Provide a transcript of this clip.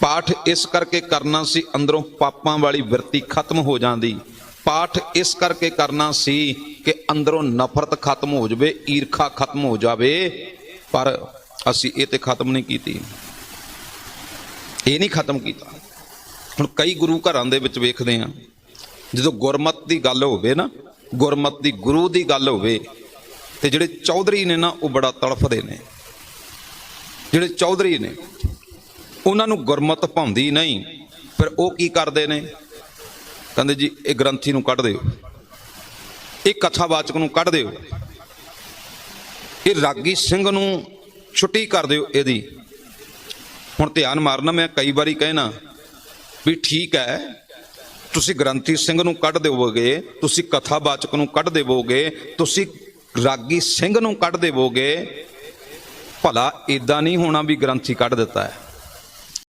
ਪਾਠ ਇਸ ਕਰਕੇ ਕਰਨਾ ਸੀ, ਅੰਦਰੋਂ ਪਾਪਾਂ ਵਾਲੀ ਵਰਤੀ ਖਤਮ ਹੋ ਜਾਂਦੀ। ਪਾਠ ਇਸ ਕਰਕੇ ਕਰਨਾ ਸੀ ਕਿ ਅੰਦਰੋਂ ਨਫ਼ਰਤ ਖਤਮ ਹੋ ਜਾਵੇ, ਈਰਖਾ ਖਤਮ ਹੋ ਜਾਵੇ, ਪਰ ਅਸੀਂ ਇਹ ਤੇ ਖਤਮ ਨਹੀਂ ਕੀਤੀ। ਇਹ ਨਹੀਂ ਖਤਮ ਕੀਤਾ। ਹੁਣ ਕਈ ਗੁਰੂ ਘਰਾਂ ਦੇ ਵਿੱਚ ਵੇਖਦੇ ਆ ਜਦੋਂ ਗੁਰਮਤ ਦੀ ਗੱਲ ਹੋਵੇ ਨਾ, ਗੁਰਮਤ ਦੀ ਗੁਰੂ ਦੀ ਗੱਲ ਹੋਵੇ, ਤੇ ਜਿਹੜੇ ਚੌਧਰੀ ਨੇ ਨਾ, ਉਹ ਬੜਾ ਤੜਫਦੇ ਨੇ। ਜਿਹੜੇ ਚੌਧਰੀ ਨੇ ਉਹਨਾਂ ਨੂੰ ਗੁਰਮਤ ਭਾਉਂਦੀ ਨਹੀਂ, ਫਿਰ ਉਹ ਕੀ ਕਰਦੇ ਨੇ? ਕਹਿੰਦੇ ਜੀ, ਇਹ ਗ੍ਰੰਥੀ ਨੂੰ ਕੱਢ ਦਿਓ। ਇਹ ਕਥਾਵਾਚਕ ਨੂੰ ਕੱਢ ਦਿਓ। ਇਹ ਰਾਗੀ ਸਿੰਘ ਨੂੰ ਛੁੱਟੀ ਕਰ ਦਿਓ ਇਹਦੀ। ਹੁਣ ਧਿਆਨ ਮਾਰਨਾ, ਮੈਂ ਕਈ ਵਾਰੀ ਕਹਿਣਾ ਵੀ ਠੀਕ ਹੈ, ਤੁਸੀਂ ਗ੍ਰੰਥੀ ਸਿੰਘ ਨੂੰ ਕੱਢ ਦੇਵੋਗੇ, ਤੁਸੀਂ ਕਥਾਵਾਚਕ ਨੂੰ ਕੱਢ ਦੇਵੋਗੇ, ਤੁਸੀਂ ਰਾਗੀ ਸਿੰਘ ਨੂੰ ਕੱਢ ਦੇਵੋਗੇ, ਭਲਾ ਇਦਾਂ ਨਹੀਂ ਹੋਣਾ ਵੀ ਗ੍ਰੰਥੀ ਕੱਢ ਦਿੱਤਾ ਹੈ।